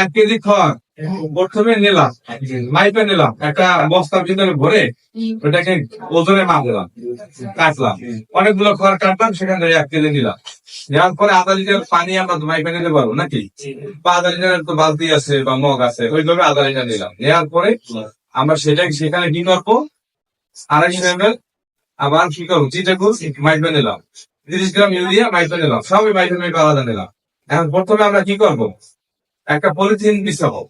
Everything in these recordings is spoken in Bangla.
এক কেজি খড় প্রথমে নিলাম মাইপে নিলাম একটা বস্তার ভিতরে ভরে ওটাকে ওজনে মাপ দিলাম কাটলাম। অনেকগুলো খড় কাটলাম সেখান থেকে এক কেজি নিলাম। নেওয়ার পরে আধা লিটার পানি আমরা মাইপে নিতে পারব নাকি? বা আধা লিটারের তো বালতি আছে বা মগ আছে ওইভাবে আধা লিটার নিলাম। নেওয়ার পরে আমরা সেটা সেখানে কি করব আড়াইশো এম এল আবার কি করব? চিটাকুল মাইপে নিলাম। তিরিশ গ্রাম ইউরিয়া মাইপে নিলাম সবই মাইপে মাইপে আলাদা নিলাম। এখন প্রথমে আমরা কি করব? একটা পলিথিন বিছাবো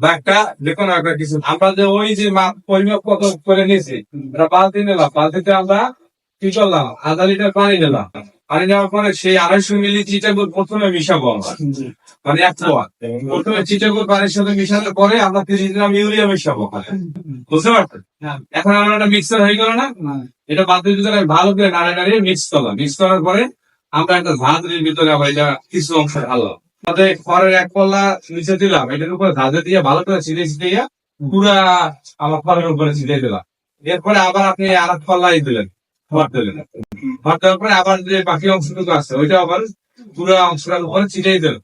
বা একটা যে কোনো একটা কিছু। আমরা যে ওই যে মাপ পরিমাপ কত করে নিয়েছি আমরা বালতি নিলাম। বালতিতে আমরা কি করলাম? আধা লিটার পানি নিলাম। পানি নেওয়ার পরে সেই আড়াইশো মিলি চিটাগুড় প্রথমে মিশাবো আমরা। মানে এক পোয়া। প্রথমে চিটাগুড় পানির সাথে মিশানোর পরে আমরা তিরিশ গ্রাম ইউরিয়া মিশাবো বুঝতে পারছেন? এখন আমরা একটা মিক্সার হয়ে গেল না? এটা বালতির ভিতরে ভালো করে নাড়ে নাড়িয়ে মিক্স করলাম। মিক্স করার পরে আমরা একটা ধাঁধের ভিতরে আবার এটা কিছু অংশ ঢাললাম। খড়ের এক পল্লা নিচে দিলাম, এটার উপরে ধাঁধে দিয়ে ভালো করে ছিটিয়ে পুরা আমার খড়ের উপরে ছিটিয়ে দিলাম। এরপরে আবার আপনি আর এক পল্লাই দিলেন, খড় দিলেন। খড় দেওয়ার পরে আবার যে বাকি অংশটুকু আছে, ওইটা আবার পুরো অংশটার উপরে দিলেন।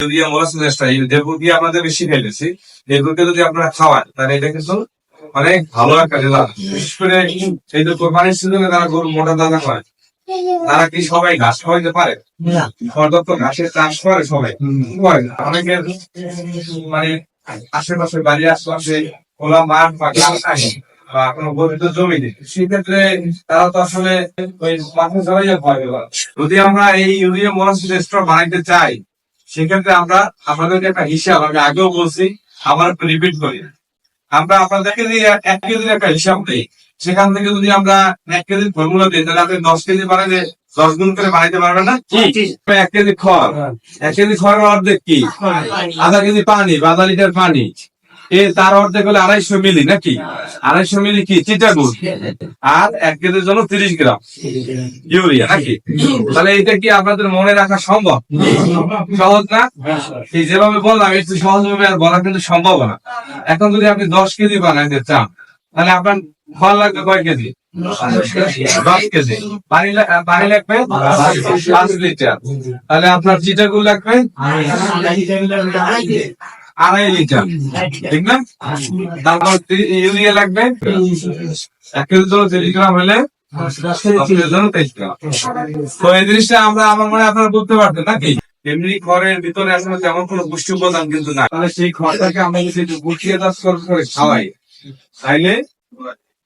যদি আমরা চেষ্টা যেগুলো দিয়ে আমাদের বেশি খাইতেছি এগুলোকে যদি আপনারা খাওয়ান, তাহলে এটা কিন্তু অনেক ভালো একটা রেজাল্ট বিশেষ করে এই যে কোরবানির সিজনে যারা গরু মোটা দানা করে তারা কি সবাই ঘাস খাওয়াইতে পারে? সর্দত্ত ঘাসের চাষ করে সবাই। অনেকের মানে আশেপাশে বাড়ির আশেপাশে খোলা মাঠ বা ঘাস নাই বা কোনো গরিত জমি নেই। সেক্ষেত্রে তারা তো আসলে ওই মাঠে চড়াইয়া ভয় যদি আমরা এই ইউরিয়া মোনাসিস স্টোর বানাইতে চাই সেক্ষেত্রে আমরা আপনাদের একটা হিসাব আমি আগেও বলছি আবার রিপিট করি। আমরা আপনাদেরকে যদি এক কেজির একটা হিসাব দিই। সেখান থেকে যদি আমরা এক কেজির ফর্মুলা দিই তাহলে আপনি দশ কেজি বানাইলে দশ গুণ করে বাড়াইতে পারবেন না? এক কেজি খড়। এক কেজি খড়ের অর্ধেক কি? আধা কেজি পানি বা আধা লিটার পানি। এ তার অর্ধেক হলে আড়াইশো মিলি নাকি? আড়াইশো মিলি কি? চিটাগুড় আর এক কেজির জন্য তিরিশ গ্রাম। ইউরিয়া নাকি? তাহলে এটা কি আপনাদের মনে রাখা সম্ভব? সহজ না? এই যেভাবে বললাম, একটু সহজ ভাবে আর বলা কিন্তু সম্ভব না। এখন যদি আপনি দশ কেজি বানাইতে চান, তাহলে আপনার ফল লাগবে কয় কেজি? দশ কেজি। লাগবে? পাঁচ লিটার। তাহলে আপনার চিটাগুলো লাগবে? আড়াই লিটার, ঠিক না? তারপর ইউরিয়া লাগবে। এক কেজির জন্য তিরিশ হলে তো এই জিনিসটা আমরা, আমার মনে আপনারা বুঝতে পারতেন নাকি? এমনি খড়ের ভিতরে আসলে তেমন কোনো পুষ্টি উপাদান কিন্তু না তাহলে সেই খড়টাকে আমরা যদি গুছিয়ে চাষ করে খাওয়াই, তাইলে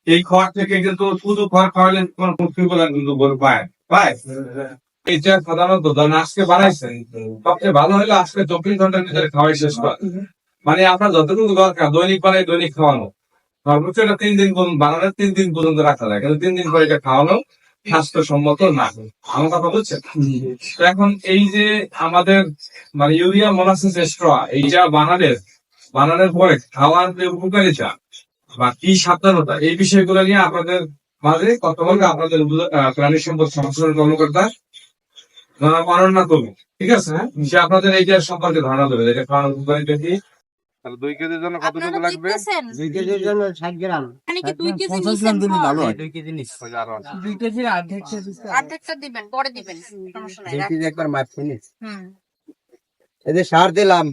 এই খড় থেকে কিন্তু শুধু খড় খাওয়ালে কোনো পুষ্টি উপাদান কিন্তু পায় পায়। এটা সাধারণত ধরেন আজকে বানাইছেন সবচেয়ে ভালো হলে আজকে চব্বিশ ঘণ্টার ভিতরে খাওয়াই শেষ করা। মানে আপনার যতটুকু দরকার, দৈনিক বানাই দৈনিক খাওয়ানো। সর্বোচ্চ এটা তিন দিন বানানোর তিন দিন পর্যন্ত রাখা যায়, কিন্তু তিন দিন পরে এটা খাওয়ানো স্বাস্থ্যসম্মত না। আমার কথা বুঝছেন তো এখন এই যে আমাদের মানে ইউরিয়া, মোলাসিস, এক্সট্রা, এইটা বানানের বানানোর পরে খাওয়ার যে উপকারিতা বা কি সাবধানতা, এই বিষয়গুলো নিয়ে আপনাদের মাঝে কত বলবে আপনাদের প্রাণী সম্পদ সংশোধন কর্মকর্তা কবি ঠিক আছে? সে আপনাদের এইটার সম্পর্কে ধারণা দেবে এটা খাওয়ার উপকারিতা কি তাহলে দুই কেজির জন্য কতটুকু লাগবে? দুই কেজির জন্য ষাট গ্রাম। মানে কি দুই কেজি পঞ্চাশ গ্রাম দিলে ভালো হয়। দুই কেজি যে দুই কেজির অর্ধেক অর্ধেকটা দিবেন পরে দিবেন সমস্যা নাই দুই রাখ- কেজি একবার মাপ কিনিস এদের সার দিলাম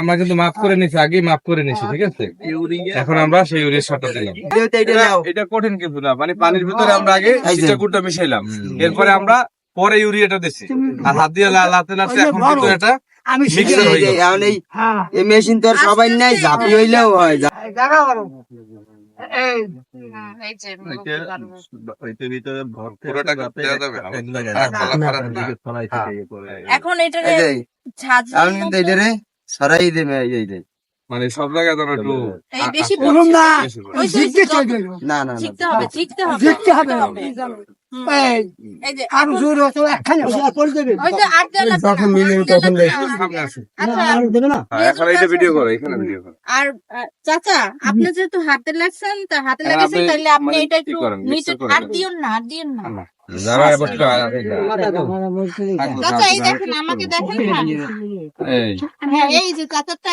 আমরা কিন্তু মাফ করে নিছি আগেই মাফ করে নিছি ঠিক আছে? এখন আমরা সেই ইউরিয়া সারটা দিলাম। এটা কঠিন কিন্তু না মানে পানির ভিতরে আমরা আগে মিশাইলাম। এরপরে আমরা পরে ইউরিয়াটা দিছি। আর হাত দিয়ে লাতে লাতে এখন কিন্তু এটা আমি হয়ে গেছে। এখন এই হ্যাঁ। এই মেশিন তো আর সবাই নাই ঝাঁপি হইলেও হয় যা- এই হুম, এই যে মুরব্বি পারব। পুরোটা দেওয়া যাবে না। হ্যাঁ, খোলা খারাপ না। এখন এটা এই যে, ঝাঁজ এখন কিন্তু এই যে রে সরাই দেবে এই মানে সব জায়গায় যেন একটু বেশি না। না শিখতে হবে শিখতে হবে। শিখতে আর আচ্ছা হ্যাঁ, চাচা আপনি যেহেতু হাতে লাগছেন তা হাতে হ্যাঁ, তাহলে আপনি মানে এটা একটু নিচে আর দেন। দিও না আর দিও না আমাকে দেখেন এই হ্যাঁ এই যে চাচারটা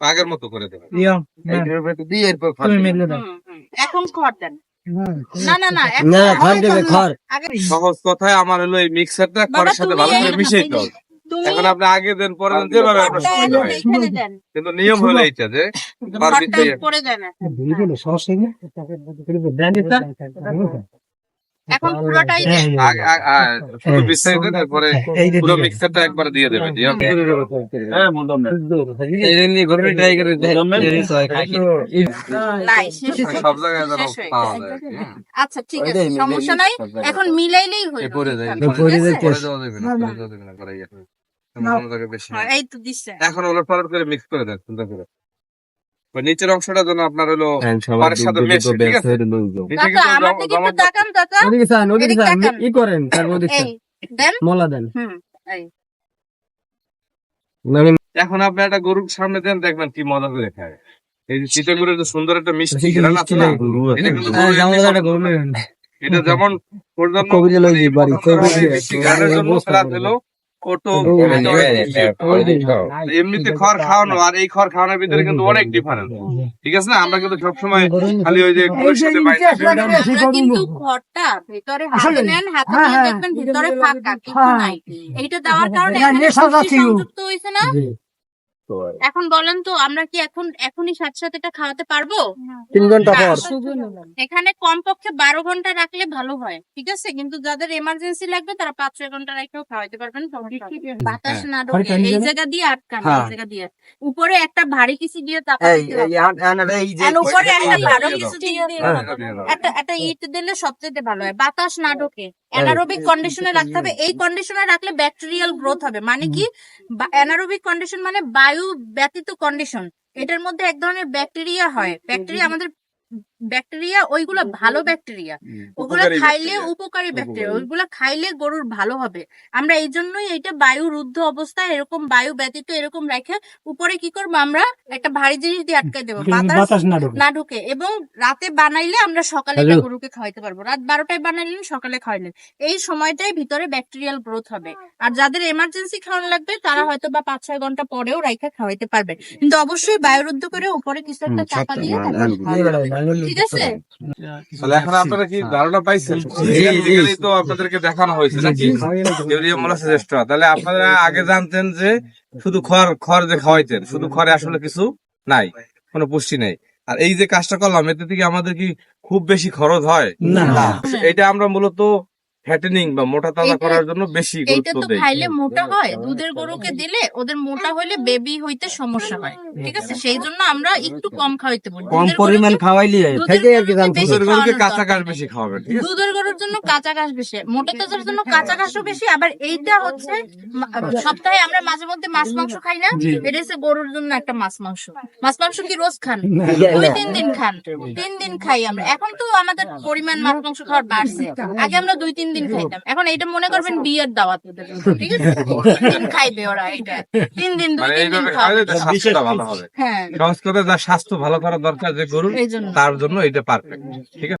আগের মতো করে দেবেন দিয়ে এরপর দেবে। মেলে দাও হুম, হুম। এখন খড় দেন না না না না খড় খড় দেবে খড় সহজ কথায় আমার হলো এই মিক্সারটা খড়ের সাথে ভালো করে এই- মিশাইতে এখন আপনি আগে দেন পরে দেন যেভাবে আপনার সুবিধা হয় কিন্তু নিয়ম হলো এইটা যে দেন এখন পুরোটাই শুধু এই যে পুরো মিক্সারটা একবার দিয়ে আপনি- নাই হয়ে হয়ে আচ্ছা ঠিক আছে সমস্যা এখন মিলাইলেই হ্যাঁ, এখন করে মিক্স করে দেন সুন্দর করে নিচের অংশটা যেন আপনার হলো সাথে মেশে ঠিক আছে। ই করেন মলা দেন। এখন আপনি একটা গরুর সামনে দেন দেখবেন কি মজা করে খায়। এই যে চিটা গরুর সুন্দর একটা মিষ্টি সেই আছে না, এটা হ্যাঁ। এটা যেমন মানে মিষ্টি জন্য দিন। এমনিতে খড় খাওয়ানো আর এই খড় খাওয়ানোর ভিতরে কিন্তু অনেক ডিফারেন্স ঠিক আছে না আমরা কিন্তু সবসময় খালি ওই যে কিন্তু ভিতরে হাতে নেন হাতে হ্যাঁ, নিয়ে হ্যাঁ। দেখবেন ভিতরে ফাঁকা কিছু হ্যাঁ। নাই এইটা দেওয়ার কারণে। সংযুক্ত হয়েছে না এখন বলেন তো আমরা কি এখন এখনই সাথে সাথে এটা খাওয়াতে পারব তিন ঘণ্টা পর এখানে কমপক্ষে বারো ঘণ্টা রাখলে ভালো হয় ঠিক আছে? কিন্তু যাদের এমার্জেন্সি লাগবে তারা পাঁচ ছয় ঘণ্টা রেখেও খাওয়াতে পারবেন বাতাস না ঢোকে এই জায়গা দিয়ে আটকান এই হ্যাঁ। জায়গা দিয়ে উপরে একটা ভারী কিছু দিয়ে উপরে একটা ভারী কিছু দিয়ে হ্যাঁ। একটা একটা ইট দিলে সবচেয়ে ভালো হয় বাতাস না ঢোকে। অ্যানারোবিক কন্ডিশনে রাখতে হবে। এই কন্ডিশনে রাখলে ব্যাকটেরিয়াল গ্রোথ হবে। মানে কি? অ্যানারোবিক কন্ডিশন মানে বায়ু ব্যতীত কন্ডিশন এটার মধ্যে এক ধরনের ব্যাকটেরিয়া হয়। ব্যাকটেরিয়া আমাদের ব্যাকটেরিয়া ওইগুলো ভালো ব্যাকটেরিয়া ওগুলো খাইলে উপকারী ব্যাকটেরিয়া ওইগুলো খাইলে গরুর ভালো হবে আমরা এই জন্যই এটা বায়ু রুদ্ধ অবস্থায় এরকম বায়ু ব্যতীত এরকম রেখে উপরে কি করব আমরা একটা ভারী জিনিস দিয়ে আটকে দেবো বাতাস না ঢুকে এবং রাতে বানাইলে আমরা সকালে। গরুকে খাওয়াইতে পারব রাত বারোটায় বানাইলেন সকালে খাওয়াইলেন এই সময়টাই ভিতরে ব্যাকটেরিয়াল গ্রোথ হবে আর যাদের এমার্জেন্সি খাওয়ানো লাগবে তারা হয়তো বা পাঁচ ছয় ঘণ্টা পরেও রাইখা খাওয়াইতে পারবে কিন্তু অবশ্যই বায়ুরুদ্ধ করে উপরে কিছু একটা চাপা দিয়ে। ঠিক আছে? তাহলে এখন আপনারা কি ধারণা পাইছেন? তো আপনাদেরকে দেখানো হয়েছে নাকি? ইউরিয়া মোলাসেস তাহলে আপনারা আগে জানতেন যে শুধু খড় খড় যে খাওয়াইতেন শুধু খড়ে আসলে কিছু নাই কোনো পুষ্টি নেই। আর এই যে কাজটা করলাম এতে থেকে আমাদের কি খুব বেশি খরচ হয়? না। এটা আমরা মূলত ফ্যাটেনিং বা মোটা তাজা করার জন্য বেশি এইটা গুরুত্ব তো খাইলে মোটা হয় দুধের গরুকে দিলে ওদের মোটা হলে বেবি হইতে সমস্যা হয় ঠিক আছে? সেই জন্য আমরা একটু কম খাওয়াইতে বলি। কম পরিমাণ খাওয়াইলি থেকে আর কি দুধের গরুকে কাঁচা ঘাস বেশি খাওয়াবেন ঠিক আছে? দুধের গরুর জন্য কাঁচা ঘাস বেশি মোটা তাজার জন্য কাঁচা ঘাসও বেশি আবার এইটা হচ্ছে সপ্তাহে আমরা মাঝে মধ্যে মাছ মাংস খাই না এটা হচ্ছে গরুর জন্য একটা মাছ মাংস। মাছ মাংস কি রোজ খান? দুই তিন দিন খান। তিন দিন খাই আমরা। এখন তো আমাদের পরিমাণ মাছ মাংস খাওয়ার বাড়ছে। আগে আমরা দুই তিন দিন খাইতাম। এখন এটা মনে করবেন বিয়ের দাওয়াত ওদের ঠিক আছে? তিন দিন খাইবে ওরা এটা তিন দিন দুই তিন দিন হবে। হ্যাঁ। সংস্কৃতে যা যার স্বাস্থ্য ভালো করা দরকার যে গরু তার জন্য এটা পারফেক্ট ঠিক আছে?